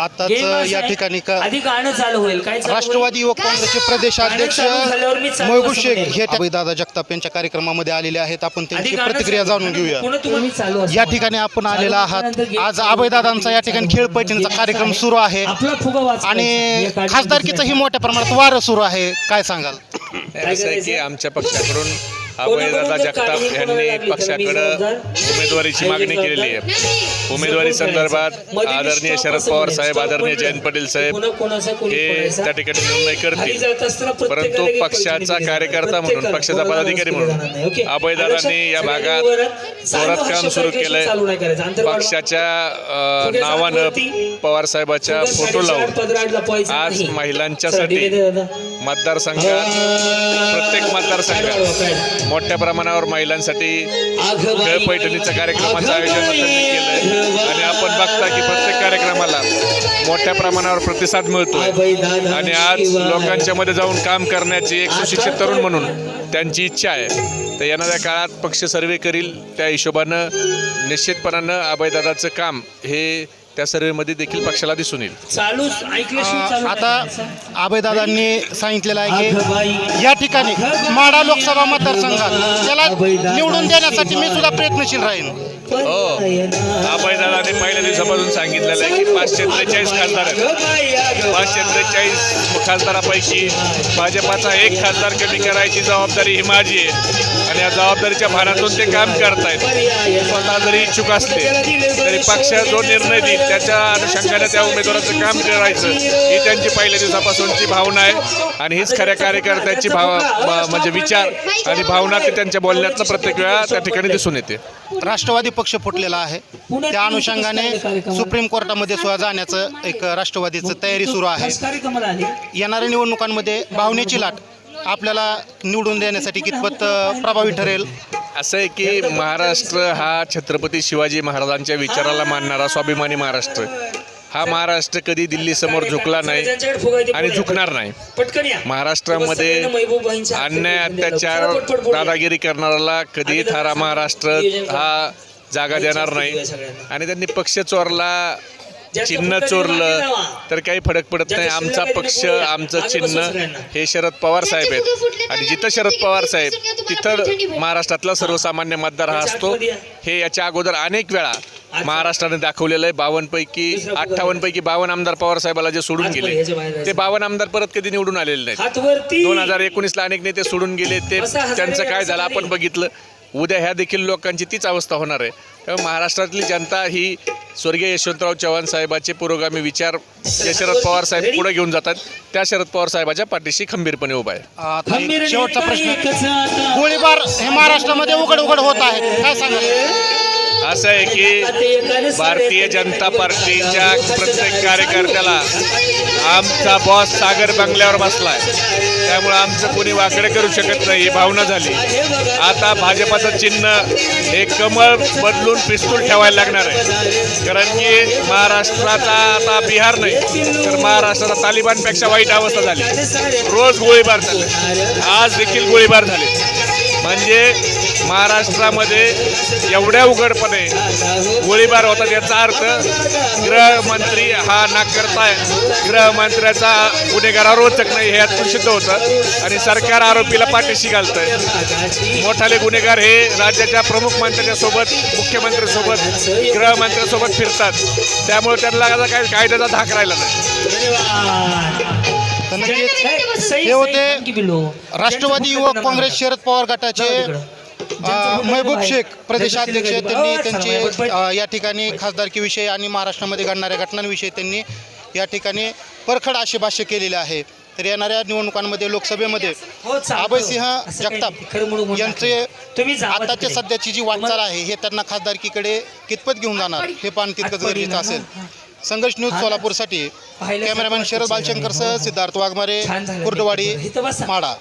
आताच या ठिकाणी का आधी गाणं चालू होईल. काय चालू राष्ट्रवादी युवक काँग्रेसचे प्रदेशाध्यक्ष गाणं चालू झाल्यावर मी चालू महबूब असं शेख. हे दादा जगताप यांच्या कार्यक्रमामध्ये आलेले आहेत. आपण आधी त्यांची गाणं प्रतिक्रिया चालू- जाणून घेऊया. पुन्हा तुम्हाला मी चालू असं या. ठिकाणी आपण आलेला आहात. आज अभयदादांचा या ठिकाणी खेळ पैठणीचा कार्यक्रम. सुरू आहे. आपला फुगा वाचवायचा. आणि खासदारकीचंही मोठ्या प्रमाणात वारं सुरू आहे. काय सांगाल? आहे की आमच्या पक्षाकडून अभयदादा जगताप यांनी पक्षाकडं उमेदवारीची मागणी केलेली आहे. उमेदवारी संदर्भात आदरणीय शरद पवार साहेब आदरणीय जयंत पाटील साहेब हे त्या ठिकाणी निर्णय करतील. परंतु पक्षाचा कार्यकर्ता म्हणून पक्षाचा पदाधिकारी म्हणून अभयदादांनी या भागात जोरात काम सुरू केलंय. पक्षाच्या नावानं पवार साहेबाच्या फोटो लावून आज महिलांच्यासाठी मतदारसंघात प्रत्येक मतदारसंघात मोठ्या प्रमाणावर महिलांसाठी खेळपैठणीचं कार्यक्रमाचं आयोजन त्यांनी आणि आपण बघता की प्रत्येक कार्यक्रमाला मोठ्या प्रमाणावर प्रतिसाद मिळतोय. आणि आज लोकांच्या मध्ये जाऊन काम करण्याची एक सुशिक्षित तरुण म्हणून त्यांची इच्छा आहे. तर येणाऱ्या काळात पक्ष सर्वे करील. त्या हिशोबानं निश्चितपणानं अभयदादाचं काम हे त्या सर्वेमध्ये देखील पक्षाला दिसून येईल. चालू आता. अभयदादांनी सांगितलेलं आहे की या ठिकाणी माडा लोकसभा मतदारसंघात त्याला निवडून देण्यासाठी मी सुद्धा प्रयत्नशील राहीन. हो. अभयदादाने पहिल्या दिवसापासून सांगितलेलं आहे की पाचशे त्रेचाळीस खासदार आहेत. पाचशे त्रेचाळीस खासदारापैकी भाजपाचा एक खासदार कमी करायची जबाबदारी ही माझी आहे. आणि या जबाबदारीच्या भारातून ते काम करतायत. स्वतः जरी इच्छुक असले तरी पक्ष जो निर्णय देईल त्याच्या अनुषंगाने त्या उमेदवाराचं काम करायचं ही त्यांची पहिल्या दिवसापासूनची भावना आहे. आणि हीच खऱ्या कार्यकर्त्याची भाव म्हणजे विचार आणि भावना ते त्यांच्या बोलण्यातनं प्रत्येक वेळा त्या ठिकाणी दिसून येते. राष्ट्रवादी पक्ष फुटलेला आहे. त्या अनुषंगाने सुप्रीम कोर्टामध्ये सुद्धा जाण्याचं एक राष्ट्रवादीचं तयारी सुरू आहे. येणाऱ्या निवडणुकांमध्ये भावनेची लाट आपल्याला निवडून देण्यासाठी कितपत प्रभावी ठरेल? असं आहे की महाराष्ट्र हा छत्रपती शिवाजी महाराजांच्या विचाराला मानणारा स्वाभिमानी महाराष्ट्र हा महाराष्ट्र कधी दिल्लीसमोर झुकला नाही आणि झुकणार नाही. महाराष्ट्रामध्ये अन्याय अत्याचार दादागिरी करणाऱ्याला कधी थारा महाराष्ट्र हा जागा देणार नाही. आणि त्यांनी पक्ष चोरला चिन्ह चोरलं तर काही फरक पडत नाही. आमचा पक्ष आमचं चिन्ह हे शरद पवार साहेब आहेत. आणि जिथं शरद पवार साहेब तिथं महाराष्ट्रातला सर्वसामान्य मतदार हा असतो. हे याच्या अगोदर अनेक वेळा महाराष्ट्राने दाखवलेलं आहे. बावन्न पैकी अठ्ठावन्न पैकी बावन्न आमदार पवार साहेबाला जे सोडून गेले. ते बावन्न आमदार परत कधी निवडून आलेले नाहीत. दोन हजार एकोणीसला अनेक नेते सोडून गेले. ते त्यांचं काय झालं? आपण बघितलं. उद्या ह्या देखील लोकांची तीच अवस्था होणार आहे. त्यामुळे महाराष्ट्रातली जनता ही स्वर्गीय यशवंतराव चव्हाण साहेबाचे पुरोगामी विचार जे शरद पवार साहेब पुढे घेऊन जातात. त्या शरद पवार साहेबाच्या पाठीशी खंबीरपणे उभा आहे. आता एक शेवटचा प्रश्न. गोळीबार हे महाराष्ट्रामध्ये उघड उघड होत आहे. काय सांगाल? असं आहे की भारतीय जनता पार्टीच्या प्रत्येक कार्यकर्त्याला आमचा बॉस सागर बंगल्यावर बसला आहे त्यामुळं आमचं कोणी वाकडे करू शकत नाही ही भावना झाली. आता भाजपाचं चिन्ह हे कमळ बदलून पिस्तूल ठेवायला लागणार आहे. कारण की महाराष्ट्राचा आता बिहार नाही तर महाराष्ट्राचा तालिबानपेक्षा वाईट अवस्था झाली. रोज गोळीबार झाले. आज देखील गोळीबार झाले. म्हणजे महाराष्ट्रामध्ये एवढ्या उघडपणे गोळीबार होतात याचा अर्थ गृहमंत्री हा नाकारताय गृहमंत्र्याचा गुन्हेगारावर रोचक नाही हे यातून सिद्ध होतं. आणि सरकार आरोपीला पाठीशी घालतंय. मोठाले गुन्हेगार हे राज्याच्या प्रमुख मंत्र्यांसोबत मुख्यमंत्र्यांसोबत गृहमंत्र्यांसोबत फिरतात. त्यामुळे त्यांना काय कायद्याचा धाक राहिला नाही. तर नक्कीच हे होते राष्ट्रवादी युवक काँग्रेस शरद पवार गटाचे महबूब शेख प्रदेशाध्यक्ष त्यांनी त्यांचे अ, या ठिकाणी खासदारकीविषयी आणि महाराष्ट्रामध्ये घडणाऱ्या घटनांविषयी त्यांनी या ठिकाणी परखड असे भाष्य केलेले आहे. तर येणाऱ्या निवडणुकांमध्ये लोकसभेमध्ये हो, अभयसिंह जगताप यांचे आताच्या. सध्याची जी वाटचाल आहे हे त्यांना खासदारकीकडे कितपत घेऊन जाणार? हे पाहणं तितकंच गरजेचं असेल? संघर्ष न्यूज सोलापूरसाठी कॅमेरामॅन शरद वाटतं बालशंकरसह सिद्धार्थ वाघमारे. कुर्डवाडी. माडा